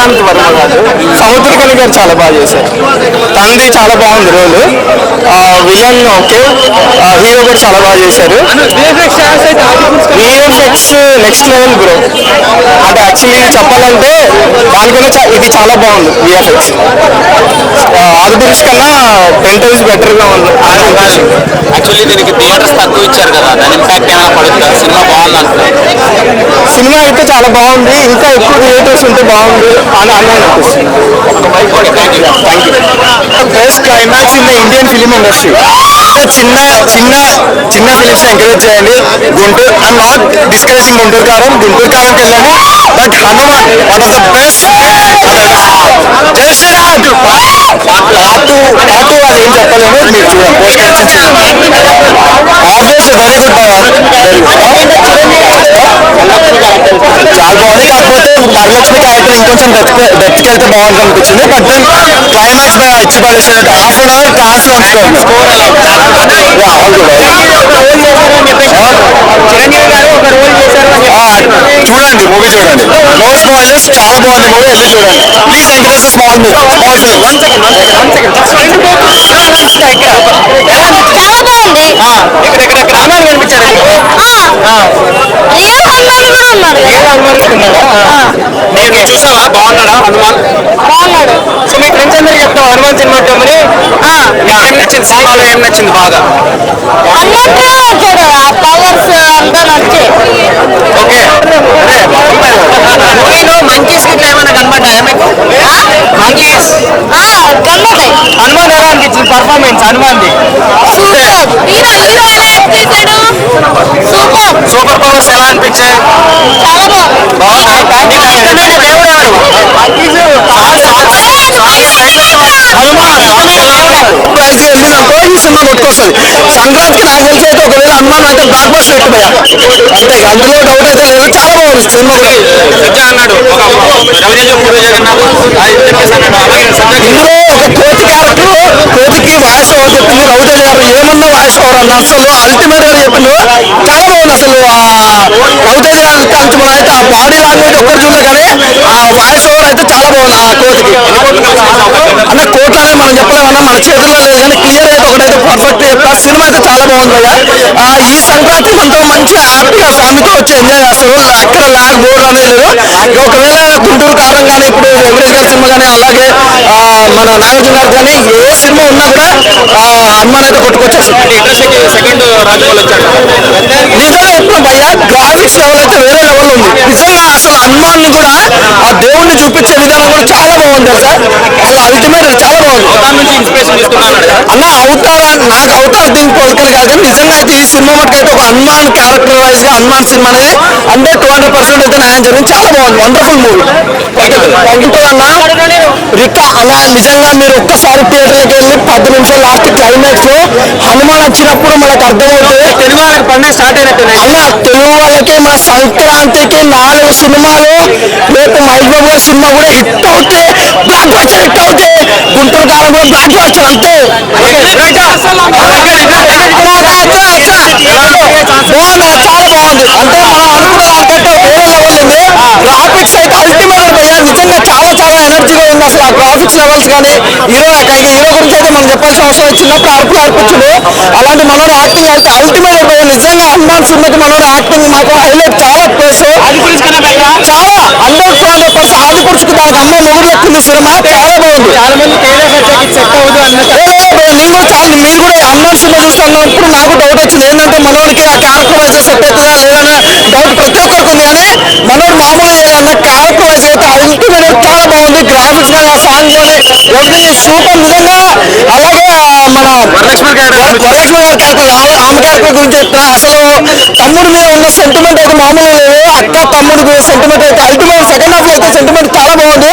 ప్రశాంత్ వర్మ గారు సముద్రకళి గారు చాలా బాగా చేశారు తండ్రి చాలా బాగుంది రోల్. Villain okay. హీరో కూడా చాలా బాగా చేశారు. VFX next level bro. అంటే యాక్చువల్లీ చెప్పాలంటే దానికన్నా ఇది చాలా బాగుంది విఎఫ్ఎక్స్ ఆదిపురుష్ కన్నా టైమ్స్ బెటర్గా ఉంది. యాక్చువల్లీ దీనికి థియేటర్స్ తక్కువ ఇచ్చారు కదా. దాని ఇంపాక్ట్ ఏమైనా పడుతుందా? సినిమా బాగుంది సినిమా అయితే చాలా బాగుంది. ఇంకా ఎక్కువ థియేటర్స్ ఉంటే బాగుంది అని అని అనిపిస్తుంది best climax in the Indian film industry చిన్న చిన్న చిన్న ఫిలిమ్స్ ఎంకరేజ్ చేయండి. Guntur I'm not discouraging Guntur Karam Guntur Karam వెళ్ళండి but Hanuman one of the best Jai Sriram part two part two అది ఏం చెప్పలేము మీరు చూడండి post obvious very good very చాలా బాగుంది కాకపోతే వరలక్ష్మి క్యారెక్టర్ ఇంకొంచెం డెప్త్ డెప్త్కి వెళ్తే బాగుంది అనిపించింది బట్ దెన్ క్లైమాక్స్ బై ఇచ్చి పడేసినట్టు హాఫ్ అన్ అవర్ క్లాస్లో అనుకోండి చూడండి మూవీ చూడండి. నో స్పాయిలర్స్ చాలా బాగుంది మూవీ వెళ్ళి చూడండి. వన్ సెకండ్ చాలా బాగుంది. నేను చూసావా బాగున్నాడా హనుమాన్? బాగున్నాడు. సో మీ ఫ్రెండ్స్ అందరికి చెప్తాం హనుమాన్ సినిమా ఏం నచ్చింది సినిమాలో ఏం నచ్చింది బాగా? వచ్చాడు ఆ పవర్స్ అంతా నచ్చి ఓకే మూవీలో మంకీస్ గిట్ల ఏమైనా కనబడ్డాయా మీకు మంకీస్ కనబడ్డాయి హనుమాన్ ఎలా అనిపించింది పర్ఫార్మెన్స్ హనుమాన్ది. సూపర్! పవర్స్ ఎలా అనిపించాయి సంక్రాంతికి నాకు తెలిసి అయితే ఒకవేళ హనుమాన్ అంటే బ్లాక్ భయ అంతే అందులో డౌట్ అయితే లేదు. చాలా బాగుంది సినిమా. అన్నాడు. ఇందులో ఒక కోతి క్యారెక్టర్ కోతికి మీరు అవుట్ అయ్యారు గారు ఏమన్నా వాయిస్ ఓవర్ అన్న అసలు అల్టిమేట్గా చెప్పిండు చాలా బాగుంది అసలు అవుట్ రవితేజ గారి అయితే ఆ బాడీ లాంగ్వేజ్ ఒక్కరు చూడలే కానీ ఆ వాయిస్ ఓవర్ అయితే చాలా బాగుంది ఆ కోచ్కి అన్న కోట్లు అనేది మనం చెప్పలేమన్నా మన చేతిలో లేదు కానీ క్లియర్ అయితే ఒకటైతే పర్ఫెక్ట్ చెప్తా సినిమా అయితే చాలా బాగుంది భయ్యా ఆ, ఈ సంక్రాంతి మనతో మంచి హ్యాపీగా ఫ్యామిలీతో వచ్చి ఎంజాయ్ చేస్తారు. ఎక్కడ లాగ్ బోర్డు అనేది లేదు ఒకవేళ గుంటూరు కారం కానీ ఇప్పుడు వెంకటేష్ గారి సినిమా కానీ అలాగే మన నాగార్జున గారు కానీ ఏ సినిమా ఉన్నా కూడా హనుమాన్ అయితే కొట్టుకొచ్చేస్తుంది సెకండ్ నిజంగా చెప్తున్నా భయ్యా గ్రాఫిక్స్ లెవెల్ అయితే వేరే లెవెల్ ఉంది. నిజంగా అసలు హనుమాన్ని కూడా ఆ దేవుణ్ణి చూపించే విధానం కూడా చాలా బాగుంది సార్ అసలు అల్టిమేట్ చాలా బాగుంది. అన్న అవతార్ నాకు అవతార్ దీనికి పోలికలు కాదు కానీ నిజంగా అయితే ఈ సినిమా మటుకు అయితే ఒక హనుమాన్ క్యారెక్టర్ వైజ్గా హనుమాన్ సినిమా అనేది హండ్రెడ్ టూ హండ్రెడ్ పర్సెంట్ అయితే న్యాయం జరిగింది చాలా బాగుంది. వండర్ఫుల్ మూవీ థ్యాంక్ యూ అన్న రికా అన్న నిజంగా మీరు ఒక్కసారి థియేటర్కి వెళ్ళి పది నిమిషాలు లాస్ట్ క్లైమాక్స్లో హనుమాన్ వచ్చినప్పుడు మనకు అర్థమవుతుంది తెలుగు వాళ్ళకి పండుగ స్టార్ట్ అయినట్టు అన్న తెలుగు వాళ్ళకి మన సంక్రాంతికి నాలుగు సినిమాలు రేపు మహేష్ బాబు గారి సినిమా కూడా హిట్ అవుతే బ్లాక్ బస్టర్ హిట్ అవుతే గుంటూరు కాలం కూడా బ్లాక్ బస్టర్ అంతే బాగుంది చాలా బాగుంది అంటే మనం అనుకున్న దానికంటే వేరే లెవెల్ ఉంది గ్రాఫిక్స్ అయితే అల్టిమేట్ చాలా ఎనర్జీగా ఉంది హీరో హీరో గురించి అయితే మనం చెప్పాల్సిన అవసరం. చిన్నప్పుడు అరుపులు అర్పించుడు అలాంటి మనోడు యాక్టింగ్ అయితే అల్టిమేట్ నిజంగా హనుమాన్ సినిమాకి మనోడు యాక్టింగ్ మాకు హైలైట్ చాలా ప్లేస్ చాలా. హండ్రెడ్ హండ్రెడ్ పర్సెంట్ ఆది పురుషుకు దానికి అమ్మ మొగుడు సినిమా. చాలా బాగుంది. చాలా మంది నేను కూడా చాలా మీరు కూడా హనుమాన్ సినిమా చూస్తున్నప్పుడు నాకు డౌట్ వచ్చింది. ఏంటంటే మనోడికి ఆ క్యారెక్టర్ వైజ్ సెట్ అవుతుందా లేదన్నా డౌట్ ప్రతి ఒక్కరికి ఉంది కానీ మనోడు మామూలు లేదన్న క్యారెక్టర్ వైజ్ అయితే అల్టిమేట్ చాలా గ్రాఫిక్స్ కానీ ఆ సాంగ్ కానీ ఎవ్రీథింగ్ సూపర్ నిజంగా అలాగే ఆ, గారు వరలక్ష్మి క్యారెక్టర్ ఆమె క్యారెక్టర్ గురించి చెప్తున్నా. అసలు తమ్ముడు మీద ఉన్న సెంటిమెంట్ అయితే మామూలు లేదు. అక్క తమ్ముడి సెంటిమెంట్ అయితే అల్టిమేట్ సెకండ్ హాఫ్ అయితే సెంటిమెంట్ చాలా బాగుంది.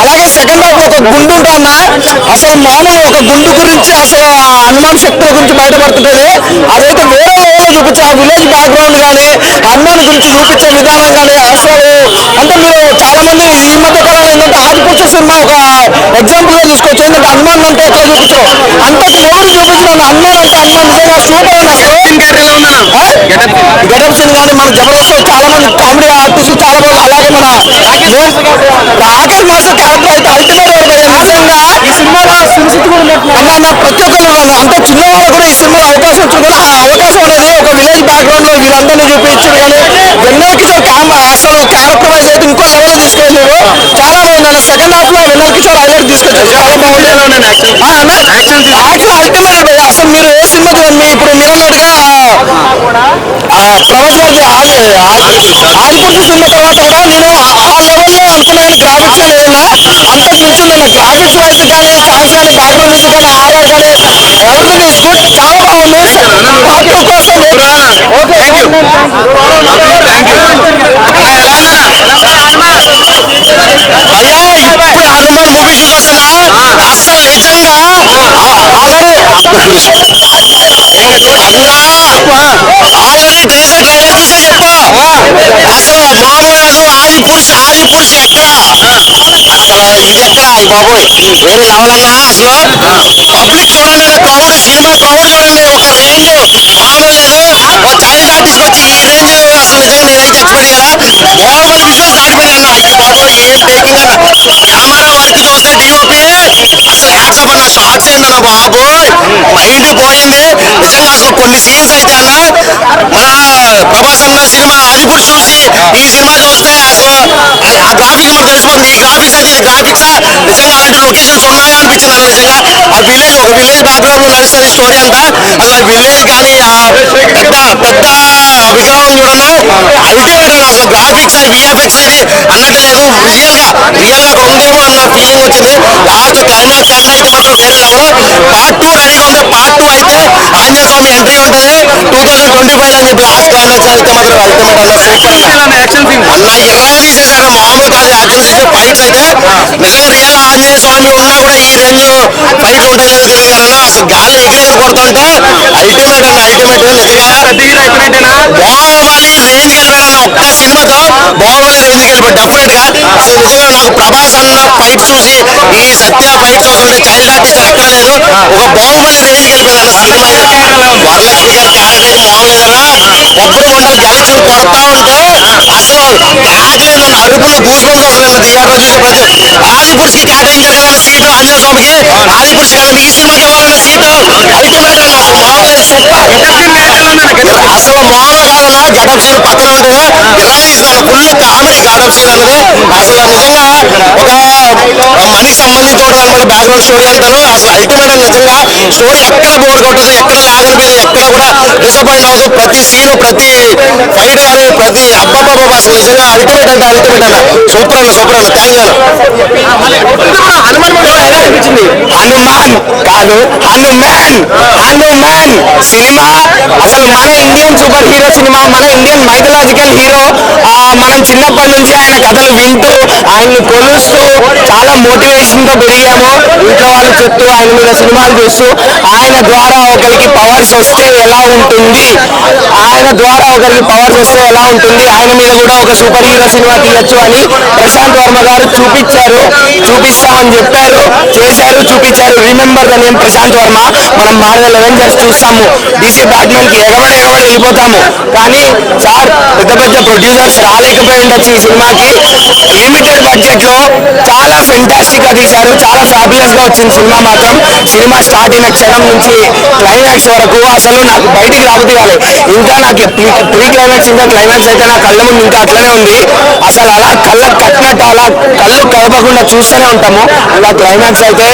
అలాగే సెకండ్ హాఫ్ ఒక గుండు ఉంటాన్న అసలు మామూలు ఒక గుండు గురించి అసలు హనుమాన్ శక్తుల గురించి బయటపడుతుంటది అదైతే వేరే లెవెల్లో చూపించే ఆ విలేజ్ బ్యాక్గ్రౌండ్ కానీ హనుమాన్ గురించి చూపించే విధానం కానీ అసలు అంటే మీరు చాలా మంది ఈ మధ్య కాలంలో ఏంటంటే ఆదిపురుష సినిమా ఒక ఎగ్జాంపుల్గా తీసుకోవచ్చు ఎందుకంటే హనుమాన్ అంటే ఎట్లా చూపించరు అంతకు మొగుడు చూపించిన హనుమాన్ అంటే హనుమాన్ సూపర్ సీన్ కానీ మన జబర్దస్త్ చాలా మంది కామెడీ ఆర్టిస్ట్ చాలా బాగుంది అలాగే మన రాకేష్ మాస్టర్ క్యారెక్టర్ అయితే అల్టిమేట్ నిజంగా ఈ సినిమాలో ప్రతి ఒక్కరు అంటే చిన్నవాళ్ళు కూడా ఈ సినిమాలో అవకాశం వచ్చింది కూడా ఆ అవకాశం అనేది ఒక విలేజ్ బ్యాక్గ్రౌండ్లో వీళ్ళందరినీ చూపించారు కానీ వెన్నెల కిషోర్ క్యామ్ అసలు క్యారెక్టర్ అయితే ఇంకో లెవెల్ తీసుకెళ్ళారు చాలా బాగుంది సెకండ్ హాఫ్లో వెన్నెల కిషోర్ హైలైట్ తీసుకొచ్చారు చాలా బాగుంది యాక్షన్ అసలు మీరు ఏ సినిమా చూడండి? ఇప్పుడు మీరు అన్నట్టుగా ప్రభాస్ ఆదిపురుష సినిమా తర్వాత కూడా నేను ఆ- లెవెల్లో అనుకున్నాను గ్రాఫిక్స్ ఏదైనా అంతకు మించి నేను గ్రాఫిక్స్ వైజ్ కానీ సాంగ్స్ కానీ బ్యాక్గ్రౌండ్ మ్యూజిక్ కానీ ఆర్ఆర్ కానీ అసలు అసలు మామూలు కాదు ఆది పురుష ఆది పురుష ఎక్కడ అసలు ఇది ఎక్కడ బాబోయ్ ఏది రావాలన్నా అసలు పబ్లిక్ చూడండి క్రౌడ్ సినిమా క్రౌడ్ చూడండి ఒక రేంజ్ ఒక చైల్డ్ ఆర్టిస్ట్ వచ్చి ఈ రేంజ్ అసలు. నిజంగా ఎక్స్పెక్ట్ చేయరా బాహుబలి విజువల్స్ దాటిపోయినా అయ్యి బాబోయ్ ఏం టేకింగ్ అన్న కెమెరా వర్క్ చూస్తే డిఓపి అసలు హ్యాట్సప్ అన్న షార్ట్స్ ఏందన్న బాబోయ్ మైండ్ పోయింది నిజంగా అసలు కొన్ని సీన్స్ అయితే అన్న మన ప్రభాస్ అన్న సినిమా ఆదిపురుష్ చూసి ఈ సినిమా చూస్తే అసలు ఆ గ్రాఫిక్ మనకు తెలిసిపోతుంది ఈ గ్రాఫిక్స్ అయితే గ్రాఫిక్స్ నిజంగా అలాంటి లొకేషన్స్ ఉన్నాయా అనిపించింది నిజంగా ఆ విలేజ్ ఒక విలేజ్ బ్యాక్గ్రౌండ్లో నడుస్తుంది స్టోరీ అంతా అసలు విలేజ్ కానీ ఆ పెద్ద పెద్ద విగ్రహం చూడను అల్టిమేట్ అసలు గ్రాఫిక్స్ విఎఫ్ఎక్స్ ఇది అన్నట్టు లేదు. రియల్గా రియల్గా ఉందేమో అన్న ఫీలింగ్ వచ్చింది. లాస్ట్ క్లైమాక్స్ దాకా అయితే మాత్రం వేరే పార్ట్ టూ రెడీగా ఉంది పార్ట్ టూ అయితే ఆంజనేయ స్వామి ఎంట్రీ ఉంటది టూ థౌసండ్ ట్వంటీ ఫైవ్ అని చెప్పి లాస్ట్ క్లైమాక్స్ అయితే మాత్రం అల్టిమేట్ అన్న సూపర్ అన్న ఎర్రగా తీసేసారు మామూలు కాదు అక్కడ తీసే ఫైట్స్ అయితే నిజంగా రియల్ ఆంజనేయ స్వామి ఉన్నా కూడా ఈ రేంజ్లో ఫైట్లు లేదు లేదో అసలు గాలి ఎగిరెగిరి కొడుతుంటే అల్టిమేట్ అన్న అల్టిమేట్ నిజంగా బాహుబలి రేంజ్ వెళ్ళిపోయిన ఒక్క సినిమాతో బాహుబలి రేంజ్ వెళ్ళిపోయి డెఫినెట్గా అసలు నిజంగా నాకు ప్రభాస్ అన్న ఫైట్స్ చూసి ఈ సత్య ఫైట్స్ చూస్తుంటే చైల్డ్ ఆర్టిస్ట్ ఎక్కడ లేదు ఒక బాహుబలి రేంజ్ వెళ్ళిపోయింది సినిమా వరలక్ష్మి గారి క్యారెక్టర్ అయితే మామూలేదన్నా ఒప్పుడు మంటలు కొడతా ఉంటే అసలు ఆగలేదు అరుపులు గూస్ బంప్స్ వస్తున్నాయి థియేటర్ చూసే ప్రతి ఆదిపురుషుకి కేటాయించారు కదా సీట్ ఆంజనేయ స్వామికి ఆదిపురుషు కదా ఈ సినిమాకి ఇవ్వాలన్న సీట్ అల్టిమేట్ అన్న అసలు మామూలు అసలు మామూలు కాదన్న గెటప్ సీన్ పక్కన ఉంటే ఇలా తీసినాడు ఫుల్ కామెడీ గెటప్ సీన్ అన్నది అసలు నిజంగా ఒక మనీకి సంబంధించి ఉంటుంది అనమాట బ్యాక్గ్రౌండ్ స్టోరీ అంటాను అసలు అల్టిమేట్ నిజంగా స్టోరీ ఎక్కడ బోర్డు కొట్టదు ఎక్కడ లాగనిపించదు ఎక్కడ కూడా డిసప్పాయింట్ ప్రతి సీను ప్రతి ఫైట్ ప్రతి అబ్బాబాబా అసలు నిజంగా అల్టిమేట్ అంటే అల్టిమేట్ అన్న సూపర్ అన్న సూపర్ అన్న థ్యాంక్ యూ హనుమాన్ కాదు హనుమాన్ హనుమాన్ సినిమా. అసలు మన ఇండియన్ సూపర్ హీరో సినిమా మన ఇండియన్ మైథలాజికల్ హీరో మనం చిన్నప్పటి నుంచి ఆయన కథలు వింటూ ఆయన్ని కొలుస్తూ చాలా మోటివేషన్తో పెరిగాము. ఇంట్లో వాళ్ళు చెప్తూ ఆయన మీద సినిమాలు చూస్తూ ఆయన ద్వారా ఒకరికి పవర్స్ వస్తే ఎలా ఉంటుంది? ఆయన ద్వారా ఒకరికి పవర్స్ వస్తే ఎలా ఉంటుంది? ఆయన మీద కూడా ఒక సూపర్ హీరో సినిమా తీయొచ్చు అని ప్రశాంత్ వర్మ గారు చూపించారు. చూపిస్తామని చెప్పారు. చేశారు చూపించారు. Remember the name Prashanth Varma. మనం మార్వెల్ అవెంజర్స్ చూస్తాము డీసీ బ్యాట్మెన్కి ఎగబడి ఎగబడి వెళ్ళిపోతాము. కానీ సార్ పెద్ద పెద్ద ప్రొడ్యూసర్స్ రాలేకపోయి ఉండొచ్చు ఈ సినిమాకి. లిమిటెడ్ బడ్జెట్లో చాలా ఫెంటాస్టిక్గా తీశారు. చాలా ఫ్యాబులస్గా వచ్చింది సినిమా మాత్రం. సినిమా స్టార్ట్ అయిన క్షణం నుంచి క్లైమాక్స్ వరకు అసలు నాకు బయటికి రాబుద్ది ఇంకా నాకు ప్రీ క్లైమాక్స్ ఇంకా క్లైమాక్స్ అయితే నా కళ్ళ ముందు ఇంకా అట్లనే ఉంది. అసలు అలా కళ్ళకు కట్టినట్టు అలా కళ్ళు కలపకుండా చూస్తూనే ఉంటాము. ఇంకా క్లైమాక్స్ అయితే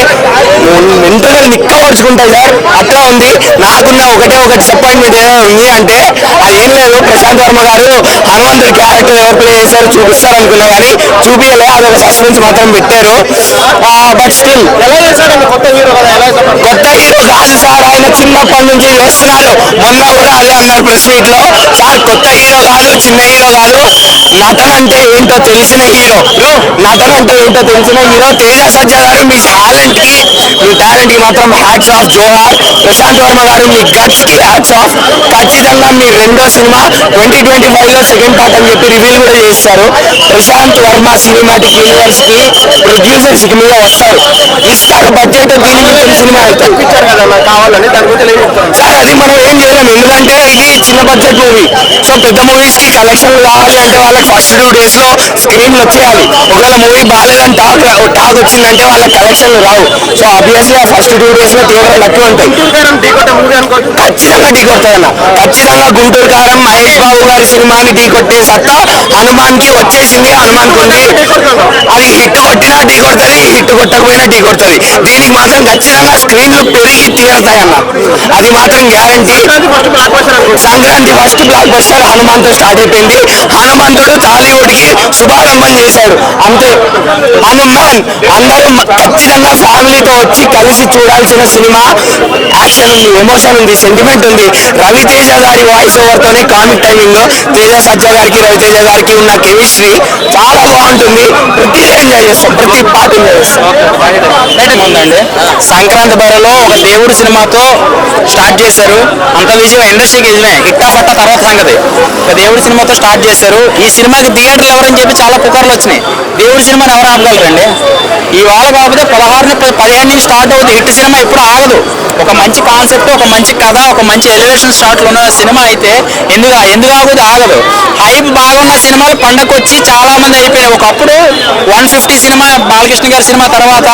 వెంటనే నిక్కబడుచుకుంటాయి సార్. అట్లా ఉంది. నాకున్న ఒకటే ఒక డిసప్పాయింట్మెంట్ ఏదో ఉంది అంటే అది ఏం లేదు ప్రశాంత్ వర్మ గారు హనుమంతుడి క్యారెక్టర్ ఎవరు ప్లే చేశారో చూపిస్తారు అనుకున్నా కానీ చూపించలే అది ఒక సస్పెన్స్ మాత్రం పెట్టారు బట్ స్టిల్? కొత్త హీరో కాదు? సార్. ఆయన చిన్నప్పటి నుంచి చేస్తున్నాడు మొన్న కూడా అదే అన్నారు ప్రెస్ మీట్లో సార్ కొత్త హీరో కాదు చిన్న హీరో కాదు నటన అంటే ఏంటో తెలిసిన హీరో. నటన అంటే ఏంటో తెలిసిన హీరో తేజ సజ్జ గారు మీ టాలెంట్కి మీ టాలెంట్కి మాత్రం హ్యాట్స్ ఆఫ్ జోహార్. ప్రశాంత్ వర్మ గారు మీ గట్స్కి హ్యాట్స్ ఆఫ్ ఖచ్చితంగా మీ రెండో సినిమా ట్వంటీ ట్వంటీ ఫైవ్లో సెకండ్ పార్ట్ అని చెప్పి రివీల్ కూడా చేస్తారు. ప్రశాంత్ వర్మ సినిమాటిక్ యూనివర్స్కి ప్రొడ్యూసర్స్కి మీద వస్తారు. ఇస్తారు బడ్జెట్ దీనికి సినిమా అవుతుంది కదా కావాలని దాని గురించి సార్ అది మనం ఏం చేయలేము. ఎందుకంటే ఇది చిన్న బడ్జెట్ మూవీ సో పెద్ద మూవీస్కి కలెక్షన్లు కావాలి అంటే వాళ్ళకి ఫస్ట్ టూ డేస్లో స్క్రీన్లు వచ్చేయాలి. ఒకవేళ మూవీ బాగాలేదని టాక్ టాక్ వచ్చిందంటే వాళ్ళకి కలెక్షన్లు రావు. సో ఆబ్వియస్లీ ఆ ఫస్ట్ టూ డేస్లో థియేటర్ లక్కి ఉంటాయి. ఖచ్చితంగా ఢీకొడతాయన్న ఖచ్చితంగా గుంటూరు కారం మహేష్ బాబు గారి సినిమాని ఢీకొట్టే సత్తా హనుమాన్కి వచ్చేసింది హనుమాన్కి ఉంది అది హిట్ కొట్టినా ఢీ కొడుతుంది హిట్ కొట్టకపోయినా ఢీ కొడుతుంది దీనికి మాత్రం ఖచ్చితంగా స్క్రీన్లు పెరిగి తీరుతాయన్న అది మాత్రం guarantee Sankranti first blockbuster హనుమాన్తో స్టార్ట్ అయిపోయింది. హనుమంతుడు టాలీవుడ్కి శుభారంభం చేశాడు. అంతే హనుమాన్ అందరూ మ- ఖచ్చితంగా ఫ్యామిలీతో వచ్చి కలిసి చూడాల్సిన సినిమా యాక్షన్ ఉంది ఎమోషన్ ఉంది సెంటిమెంట్ ఉంది. రవితేజ గారి వాయిస్ ఓవర్ తోనే కామిక్ టైమింగ్ తేజ సజ్జ గారికి రవితేజ గారికి ఉన్న కెమిస్ట్రీ చాలా బాగుంటుంది. ప్రతి ఎంజాయ్ చేస్తాం ప్రతి పార్ట్ ఎంజాయ్ చేస్తాం. ఉందండి సంక్రాంతి బరిలో ఒక దేవుడు సినిమాతో స్టార్ట్ చేశారు. అంత విజయం ఇండస్ట్రీకి విజయమే ఇట్టా పట్ట తర్వాత సంగతి. ఒక దేవుడి సినిమాతో స్టార్ట్ చేశారు. ఈ సినిమాకి థియేటర్లు అని చెప్పి చాలా పుకార్లు వచ్చినాయి. దేవుడి సినిమాని ఎవరు ఆపగలరండి? ఇవాళ కాకపోతే పదహారుని పదిహేను నుంచి స్టార్ట్ అవుతుంది హిట్ సినిమా ఇప్పుడు ఆగదు. ఒక మంచి కాన్సెప్ట్ ఒక మంచి కథ ఒక మంచి ఎలివేషన్ స్టార్ట్లు ఉన్న సినిమా అయితే ఎందుకు ఎందుకు ఆగదు? ఆగదు. హైప్ బాగున్న సినిమాలు పండగ వచ్చి చాలా మంది అయిపోయాయి ఒకప్పుడు వన్ ఫిఫ్టీ సినిమా బాలకృష్ణ గారి సినిమా తర్వాత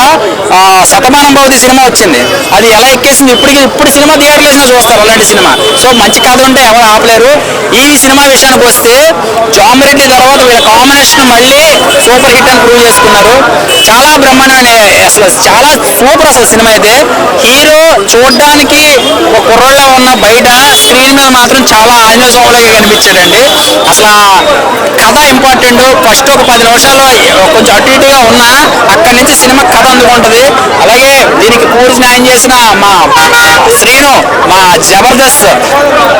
శతమానం భవతి సినిమా వచ్చింది. అది ఎలా ఎక్కేసింది? ఇప్పటికి ఇప్పుడు సినిమా థియేటర్లు వేసినా చూస్తారు అలాంటి సినిమా. సో మంచి కథ ఉంటే ఎవరు ఆపలేరు. ఈ సినిమా విషయానికి వస్తే జామిరెడ్డి తర్వాత వీళ్ళ కాంబినేషన్ మళ్ళీ సూపర్ హిట్ అని ప్రూవ్ చేసుకున్నారు. చాలా బ్రహ్మాండమైన అసలు చాలా సూపర్ అసలు సినిమా అయితే. హీరో చూడడానికి ఒక కుర్రలో ఉన్న బయట స్క్రీన్ మీద మాత్రం చాలా ఆంజనేయ స్వామిలాగా కనిపించాడండి. అసలు ఆ కథ ఇంపార్టెంట్. ఫస్ట్ ఒక పది నిమిషాలు కొంచెం అటు ఇటుగా ఉన్నా అక్కడి నుంచి సినిమా కథ అందుకుంటది. అలాగే దీనికి పూర్తి న్యాయం చేసిన మా శ్రీను మా జబర్దస్త్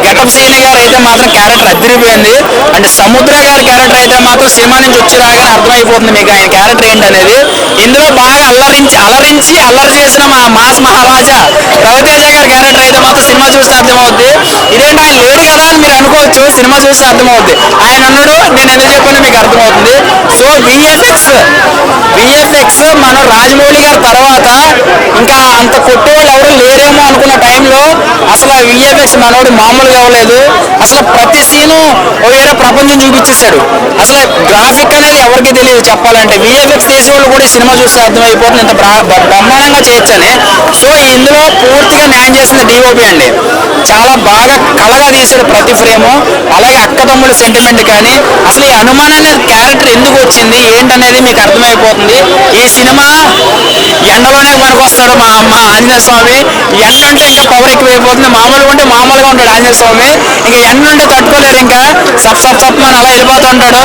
గెటప్ శ్రీని గారు అయితే మాత్రం క్యారెక్టర్ అద్దరిపోయింది. అండ్ సముద్ర గారి క్యారెక్టర్ అయితే మాత్రం సినిమా నుంచి వచ్చిరాగానే అర్థమైపోతుంది మీకు ఆయన క్యారెక్టర్ ఏంటనేది. ఇందులో బాగా అల్లరించి అలరించి అల్లరి చేసిన మా మాస్ మహారాజా రవితేజ గారి క్యారెక్టర్ అయితే మాత్రం సినిమా చూస్తే అర్థమవుద్ది. ఇదేంటి ఆయన లేడు కదా అని మీరు అనుకోవచ్చు సినిమా చూస్తే అర్థమవుద్ది. ఆయన అన్నాడు నేను ఎందుకు చెప్పాను మీకు అర్థమవుతుంది. సో విఎఫ్ఎక్స్ విఎఫ్ఎక్స్ మన రాజమౌళి గారి తర్వాత ఇంకా అంత కొట్టేవాళ్ళు ఎవరు లేరేమో అనుకున్న టైంలో అసలు విఎఫ్ఎక్స్ మనోడు మామూలుగా అవ్వలేదు. అసలు ప్రతి సీను వేరే ప్రపంచం చూపించేశాడు. అసలు గ్రాఫిక్ అనేది ఎవరికి తెలియదు చెప్పాలంటే. విఎఫ్ఎక్స్ తీసేవాళ్ళు కూడా సినిమా చూస్తే అర్థమైపోతుంది ఇంత బ్రహ్మాండంగా చేయొచ్చని సో ఇందులో పూర్తిగా న్యాయం చేసింది డిఓపి అండి. చాలా బాగా కళగా తీశాడు ప్రతి ఫ్రేము. అలాగే అక్కదమ్ముల సెంటిమెంట్ కానీ అసలు ఈ హనుమాన్ అనే క్యారెక్టర్ ఎందుకు వచ్చింది ఏంటనేది మీకు అర్థమైపోతుంది. ఈ సినిమా ఎండలోనే పనికొస్తాడు మా అమ్మ ఆంజనేయ స్వామి. ఎండ అంటే ఇంకా పవర్ ఎక్కువైపోతుంది. మామూలుగా ఉంటే మామూలుగా ఉంటాడు ఆంజనేయ స్వామి. ఇంకా ఎండ ఉంటే తట్టుకోలేరు ఇంకా. సప్ సప్ సప్ అని అలా వెళ్ళిపోతూ ఉంటాడు.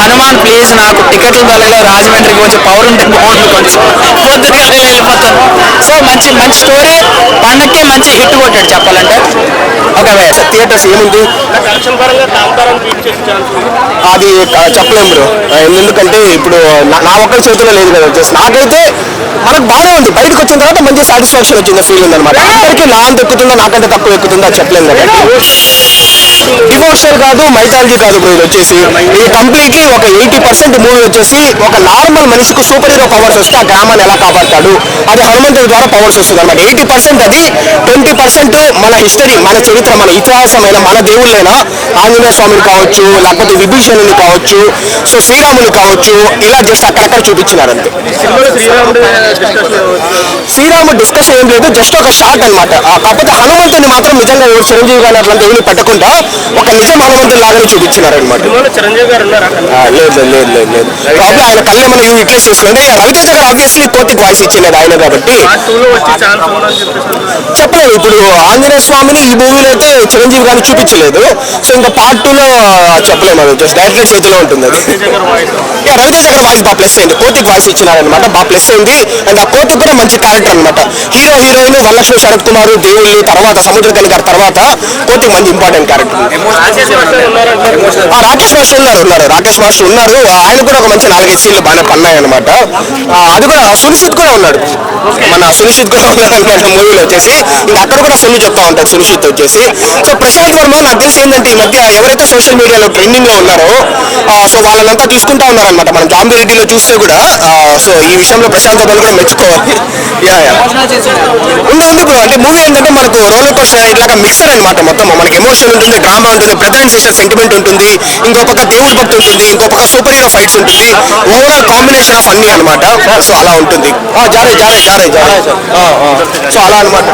హనుమాన్ ప్లీజ్ నాకు టికెట్లు దొరకలేదు రాజమండ్రికి వచ్చి పవర్ ఉంటే బాగుంటుంది కొంచెం పొద్దుగా వెళ్ళిపోతాను. సో మంచి మంచి స్టోరీ పండక్కి మంచి హిట్ కొట్టాడు చెప్పాలంటే. ఓకే సార్ థియేటర్స్ ఏముంది? అది చెప్పలేం బ్రో. ఎందుకంటే ఇప్పుడు నా- నా ఒక్కరి చేతిలో లేదు కదా వచ్చేసి నాకైతే మనకు బాగానే ఉంది. బయటకు వచ్చిన తర్వాత మంచి సాటిస్ఫాక్షన్ వచ్చింది ఫీల్ ఉంది అనమాట అందరికీ నా అంత ఎక్కుతుందో నాకంటే తక్కువ ఎక్కుతుందో చెప్పలేము చెప్పలేం కదా. డివోషనల్ కాదు మైథాలజీ కాదు బ్రో ఇది వచ్చేసి. ఇది కంప్లీట్లీ ఒక ఎయిటీ పర్సెంట్ మూవీ వచ్చేసి ఒక నార్మల్ మనిషికి సూపర్ హీరో పవర్స్ వస్తే ఆ గ్రామాన్ని ఎలా కాపాడతాడు? అది హనుమంతుడి ద్వారా పవర్స్ వస్తుంది అనమాట ఎయిటీ పర్సెంట్ అది ట్వంటీ పర్సెంట్ మన హిస్టరీ మన చరిత్ర మన ఇతిహాసమైన మన దేవుళ్ళైనా ఆంజనేయ స్వామిని కావచ్చు లేకపోతే విభీషణుని కావచ్చు సో శ్రీరాముని కావచ్చు ఇలా జస్ట్ అక్కడక్కడ చూపించినారు అంతే. శ్రీరాము డిస్కషన్ ఏం లేదు జస్ట్ ఒక షార్ట్ అనమాట కాకపోతే హనుమంతుని మాత్రం నిజంగా ఎవరు చిరంజీవి గారు అట్లాంటి ఏమి పెట్టకుండా ఒక నిజం హనుమంతుని లాగానే చూపించినారు అనమాట లేదు లేదు లేదు లేదు. ప్రాబ్లం ఆయన కళ్ళు ఏమైనా రిప్లేస్ చేస్తున్నాడు రవితేజ గారు ఆబ్వియస్లీ కోతికి వాయిస్ ఇచ్చేది ఆయన కాబట్టి. చెప్పలేదు. ఇప్పుడు ఆంజనేయ స్వామిని ఈ మూవీలో అయితే చిరంజీవి గారిని చూపించలేదు. సో ఇంకా పార్ట్ టూ లో చెప్పలేము అది. జస్ట్ డైరెక్టర్ చేతిలో ఉంటుంది అది. రవితేజ గారి వాయిస్. బాగా ప్లస్ అయింది. కోతికి వాయిస్ ఇచ్చినారనమాట బాగా ప్లస్ అయింది. అండ్ ఆ కోతికి కూడా మంచి క్యారెక్టర్ అనమాట హీరో హీరోయిన్ వరలక్ష్మి శరత్ కుమార్ దేవుళ్ళు తర్వాత సముద్రకని గారి తర్వాత కోతికి మంచి ఇంపార్టెంట్ క్యారెక్టర్ రాకేష్ మాస్టర్ ఉన్నారు. ఉన్నారు రాకేష్ మాస్టర్ ఉన్నారు ఆయన కూడా ఒక మంచి నాలుగైదు సీన్లు బాగానే పన్నాయి అనమాట అది కూడా సునిశ్చిత్ కూడా ఉన్నాడు. మన సునిశ్చిత్ కూడా ఉన్నాడు అనమాట మూవీలో వచ్చేసి ఇంకా అక్కడ కూడా సొల్లు చెప్తా ఉంటాడు సునిశ్చిత్ వచ్చేసి. సో ప్రశాంత్ వర్మ నాకు తెలిసి ఏంటంటే ఈ మధ్య ఎవరైతే సోషల్ మీడియాలో ట్రెండింగ్లో ఉన్నారో సో వాళ్ళంతా చూసుకుంటా ఉన్నారనమాట మనం జాంబీ రెడ్డిలో చూస్తే కూడా సో ఈ విషయంలో ప్రశాంత్ వర్మ కూడా మెచ్చుకోవాలి. Yeah yeah. ఉంది ఉంది బ్రో అంటే మూవీ ఏంటంటే మనకు రోలర్ కోస్టర్ ఇట్లాగా మిక్సర్ అనమాట మొత్తం. మనకి ఎమోషన్ ఉంటుంది బ్రదర్ అండ్ సిస్టర్ సెంటిమెంట్ ఉంటుంది ఇంకో పక్క దేవుడి భక్తి ఉంటుంది ఇంకో పక్క సూపర్ హీరో ఫైట్స్ ఉంటుంది. ఓవరాల్ కాంబినేషన్ ఆఫ్ అన్ని అనమాట సో అలా ఉంటుంది. ఆ, జారే జారే జారే జారే. సో అలా అనమాట